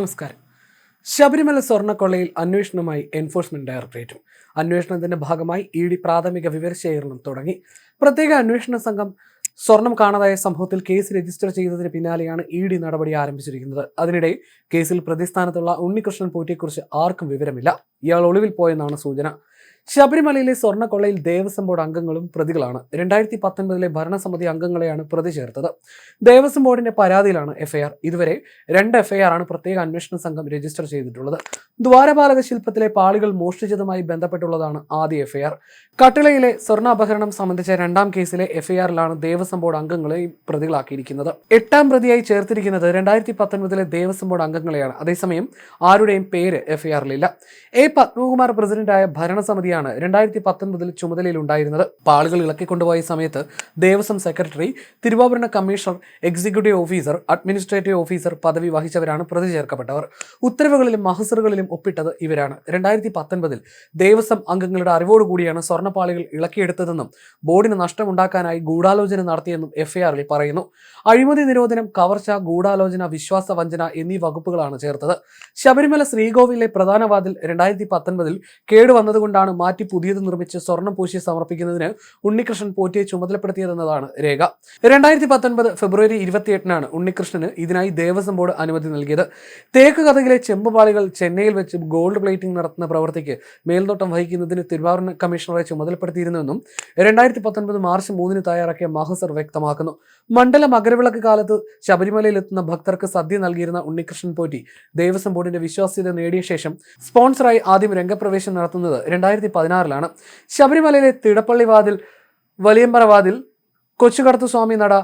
നമസ്കാരം. ശബരിമല സ്വർണക്കൊള്ളയിൽ അന്വേഷണവുമായി എൻഫോഴ്സ്മെന്റ് ഡയറക്ടറേറ്റും. അന്വേഷണത്തിന്റെ ഭാഗമായി ഇ ഡി പ്രാഥമിക വിവരശേഖരണം തുടങ്ങി. പ്രത്യേക അന്വേഷണ സംഘം സ്വർണം കാണാതായ സംഭവത്തിൽ കേസ് രജിസ്റ്റർ ചെയ്തതിന് പിന്നാലെയാണ് ഇ ഡി നടപടി ആരംഭിച്ചിരിക്കുന്നത്. അതിനിടെ കേസിൽ പ്രതിസ്ഥാനത്തുള്ള ഉണ്ണികൃഷ്ണൻ പോറ്റിയെക്കുറിച്ച് ആർക്കും വിവരമില്ല. ഇയാൾ ഒളിവിൽ പോയെന്നാണ് സൂചന. ശബരിമലയിലെ സ്വർണക്കൊള്ളയിൽ ദേവസ്വം ബോർഡ് അംഗങ്ങളും പ്രതികളാണ്. രണ്ടായിരത്തി പത്തൊൻപതിലെ ഭരണസമിതി അംഗങ്ങളെയാണ് പ്രതി ചേർത്തത്. ദേവസ്വം ബോർഡിന്റെ പരാതിയിലാണ് എഫ്ഐആർ. ഇതുവരെ രണ്ട് എഫ്ഐആർ ആണ് പ്രത്യേക അന്വേഷണ സംഘം രജിസ്റ്റർ ചെയ്തിട്ടുള്ളത്. ദ്വാരപാലക ശില്പത്തിലെ പാളികൾ മോഷ്ടിച്ചതുമായി ബന്ധപ്പെട്ടുള്ളതാണ് ആദ്യ എഫ്ഐആർ. കട്ടിളയിലെ സ്വർണാപഹരണം സംബന്ധിച്ച രണ്ടാം കേസിലെ എഫ്ഐആറിലാണ് ദേവസ്വം ബോർഡ് അംഗങ്ങളെയും പ്രതികളാക്കിയിരിക്കുന്നത്. എട്ടാം പ്രതിയായി ചേർത്തിരിക്കുന്നത് രണ്ടായിരത്തി പത്തൊൻപതിലെ ദേവസ്വം ബോർഡ് അംഗങ്ങളെയാണ്. അതേസമയം ആരുടെയും പേര് എഫ്ഐആറിലില്ല. എ പത്മകുമാർ പ്രസിഡന്റായ ഭരണസമിതിയാണ് രണ്ടായിരത്തി പത്തൊൻപതിൽ ചുമതലയിലുണ്ടായിരുന്നത്. പാളുകൾ ഇളക്കിക്കൊണ്ടുപോയ സമയത്ത് ദേവസ്വം സെക്രട്ടറി തിരുവാഭരണ commissioner executive officer administrative officer പദവി വഹിച്ചവരാണ് പ്രതി ചേർക്കപ്പെട്ടവർ. ഉത്തരവുകളിലും മഹസറുകളിലും ഒപ്പിട്ടത് ഇവരാണ്. രണ്ടായിരത്തി പത്തൊൻപതിൽ ദേവസ്വം അംഗങ്ങളുടെ അറിവോടുകൂടിയാണ് സ്വർണപ്പാളികൾ ഇളക്കിയെടുത്തതെന്നും ബോർഡിന് നഷ്ടമുണ്ടാക്കാനായി ഗൂഢാലോചന നടത്തിയെന്നും എഫ്ഐആറിൽ പറയുന്നു. അഴിമതി നിരോധനം കവർച്ച ഗൂഢാലോചന വിശ്വാസ വഞ്ചന എന്നീ വകുപ്പുകളാണ് ചേർത്തത്. ശബരിമല ശ്രീകോവിലെ പ്രധാന വാതിൽ രണ്ടായിരത്തി പത്തൊൻപതിൽ കേടുവന്നതുകൊണ്ടാണ് മാറ്റി പുതിയത് നിർമ്മിച്ച് സ്വർണം പൂശി സമർപ്പിക്കുന്നതിന് ഉണ്ണികൃഷ്ണൻ പോറ്റിയെ ചുമതലപ്പെടുത്തിയതെന്നതാണ് രേഖ. രണ്ടായിരത്തി പത്തൊൻപത് ഫെബ്രുവരി ഇരുപത്തിയെട്ടിനാണ് ഉണ്ണികൃഷ്ണന് ഇതിനായി ദേവസ്വം ബോർഡ് അനുമതി നൽകിയത്. തേക്ക് കഥകിലെ ചെമ്പുപാളികൾ ചെന്നൈയിൽ വെച്ച് ഗോൾഡ് പ്ലേറ്റിംഗ് നടത്തുന്ന പ്രവൃത്തിക്ക് മേൽനോട്ടം വഹിക്കുന്നതിന് തിരുവാഭരണ കമ്മീഷണറെ ചുമതലപ്പെടുത്തിയിരുന്നുവെന്നും രണ്ടായിരത്തി പത്തൊൻപത് മാർച്ച് മൂന്നിന് തയ്യാറാക്കിയ മഹസർ വ്യക്തമാക്കുന്നു. മണ്ഡല മകരവിളക്ക് കാലത്ത് ശബരിമലയിൽ എത്തുന്ന ഭക്തർക്ക് സദ്യ നൽകിയിരുന്ന ഉണ്ണികൃഷ്ണൻ പോറ്റി ദേവസ്വം ബോർഡിന്റെ വിശ്വാസ്യത നേടിയ ശേഷം സ്പോൺസറായി ആദ്യം രംഗപ്രവേശം നടത്തുന്നത് രണ്ടായിരത്തി പതിനാറിലാണ് ശബരിമലയിലെ തിടപ്പള്ളി വാതിൽ വലിയമ്പറ വാതിൽ കൊച്ചുകടത്തു സ്വാമി നട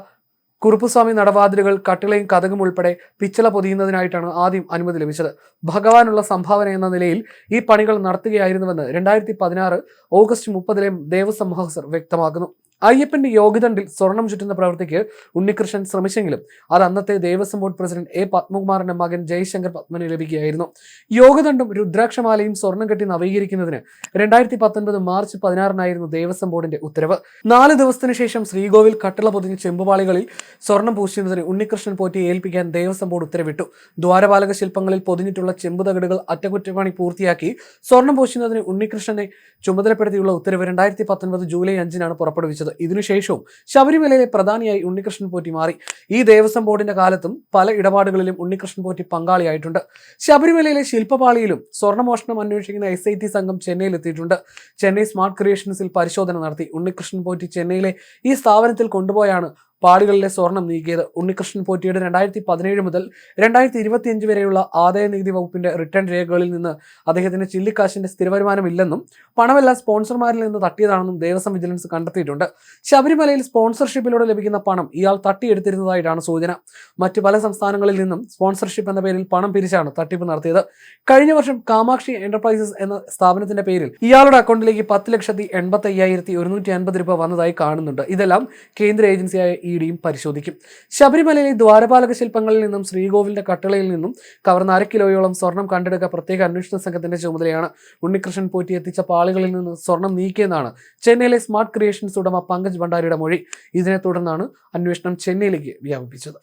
കുറുപ്പുസ്വാമി നടവാതിലുകൾ കട്ടിളയും കഥകും ഉൾപ്പെടെ പിച്ചള പൊതിയുന്നതിനായിട്ടാണ് ആദ്യം അനുമതി ലഭിച്ചത്. ഭഗവാനുള്ള സംഭാവന എന്ന നിലയിൽ ഈ പണികൾ നടത്തുകയായിരുന്നുവെന്ന് രണ്ടായിരത്തി പതിനാറ് ഓഗസ്റ്റ് മുപ്പതിലെ ദേവസ്വം മഹസർ വ്യക്തമാക്കുന്നു. അയ്യപ്പന്റെ യോഗദണ്ഡിൽ സ്വർണം ചുറ്റുന്ന പ്രവൃത്തിക്ക് ഉണ്ണികൃഷ്ണൻ ശ്രമിച്ചെങ്കിലും അത് അന്നത്തെ ദേവസ്വം ബോർഡ് പ്രസിഡന്റ് എ പത്മകുമാറിന്റെ മകൻ ജയശങ്കർ പത്മന് ലഭിക്കുകയായിരുന്നു. യോഗദണ്ഡും രുദ്രാക്ഷമാലയും സ്വർണം കെട്ടി നവീകരിക്കുന്നതിന് രണ്ടായിരത്തി പത്തൊൻപത് മാർച്ച് പതിനാറിനായിരുന്നു ദേവസ്വം ബോർഡിന്റെ ഉത്തരവ്. നാല് ദിവസത്തിനു ശേഷം ശ്രീകോവിൽ കട്ടിള പൊതിഞ്ഞ ചെമ്പുപാളികളിൽ സ്വർണം പൂശുന്നതിന് ഉണ്ണികൃഷ്ണൻ പോറ്റിയെ ഏൽപ്പിക്കാൻ ദേവസ്വം ബോർഡ് ഉത്തരവിട്ടു. ദ്വാരപാലക ശില്പങ്ങളിൽ പൊതിഞ്ഞിട്ടുള്ള ചെമ്പുതകടുകൾ അറ്റകുറ്റപ്പണി പൂർത്തിയാക്കി സ്വർണം പൂശുന്നതിന് ഉണ്ണികൃഷ്ണനെ ചുമതലപ്പെടുത്തിയുള്ള ഉത്തരവ് രണ്ടായിരത്തി പത്തൊൻപത് ജൂലൈ അഞ്ചിനാണ് പുറപ്പെടുവിച്ചത്. ഇതിനുശേഷവും ശബരിമലയിലെ പ്രധാനിയായി ഉണ്ണികൃഷ്ണൻ പോറ്റി മാറി. ഈ ദേവസ്വം ബോർഡിന്റെ കാലത്തും പല ഇടപാടുകളിലും ഉണ്ണികൃഷ്ണൻ പോറ്റി പങ്കാളിയായിട്ടുണ്ട്. ശബരിമലയിലെ ശില്പപാളിയിലും സ്വർണമോഷണം അന്വേഷിക്കുന്ന എസ് ഐ ടി സംഘം ചെന്നൈയിൽ എത്തിയിട്ടുണ്ട് ചെന്നൈ സ്മാർട്ട് ക്രിയേഷൻസിൽ പരിശോധന നടത്തി. ഉണ്ണികൃഷ്ണൻ പോറ്റി ചെന്നൈയിലെ ഈ സ്ഥാപനത്തിൽ കൊണ്ടുപോയാണ് പാടുകളിലെ സ്വർണം നീക്കിയത് ഉണ്ണികൃഷ്ണൻ പോറ്റിയുടെ രണ്ടായിരത്തി പതിനേഴ് മുതൽ രണ്ടായിരത്തി ഇരുപത്തിയഞ്ച് വരെയുള്ള ആദായ നികുതി വകുപ്പിന്റെ റിട്ടേൺ രേഖകളിൽ നിന്ന് അദ്ദേഹത്തിന് ചില്ലിക്കാശിന്റെ സ്ഥിരവരുമാനമില്ലെന്നും പണമെല്ലാം സ്പോൺസർമാരിൽ നിന്ന് തട്ടിയതാണെന്നും ദേവസ്വം വിജിലൻസ് കണ്ടെത്തിയിട്ടുണ്ട്. ശബരിമലയിൽ സ്പോൺസർഷിപ്പിലൂടെ ലഭിക്കുന്ന പണം ഇയാൾ തട്ടിയെടുത്തിരുന്നതായിട്ടാണ് സൂചന. മറ്റ് പല സംസ്ഥാനങ്ങളിൽ നിന്നും സ്പോൺസർഷിപ്പ് എന്ന പേരിൽ പണം പിരിച്ചാണ് തട്ടിപ്പ് നടത്തിയത്. കഴിഞ്ഞ വർഷം കാമാക്ഷി എന്റർപ്രൈസസ് എന്ന സ്ഥാപനത്തിന്റെ പേരിൽ ഇയാളുടെ അക്കൗണ്ടിലേക്ക് പത്ത് ലക്ഷത്തി എൺപത്തി അയ്യായിരത്തി ഒരുന്നൂറ്റി അൻപത് രൂപ വന്നതായി കാണുന്നുണ്ട്. ഇതെല്ലാം കേന്ദ്ര ഏജൻസിയായ ഇ ഡിയും പരിശോധിക്കും. ശബരിമലയിലെ ദ്വാരപാലക ശില്പങ്ങളിൽ നിന്നും ശ്രീകോവിലിന്റെ കട്ടളയിൽ നിന്നും കവർന്ന അര കിലോയോളം സ്വർണം കണ്ടെടുക്കുക പ്രത്യേക അന്വേഷണ സംഘത്തിന്റെ ചുമതലയാണ് ഉണ്ണികൃഷ്ണൻ പോറ്റി എത്തിച്ച പാളികളിൽ നിന്ന് സ്വർണം നീക്കിയെന്നാണ് ചെന്നൈയിലെ സ്മാർട്ട് ക്രിയേഷൻസ് ഉടമ പങ്കജ് ഭണ്ഡാരിയുടെ മൊഴി. ഇതിനെ തുടർന്നാണ് അന്വേഷണം ചെന്നൈയിലേക്ക് വ്യാപിപ്പിച്ചത്.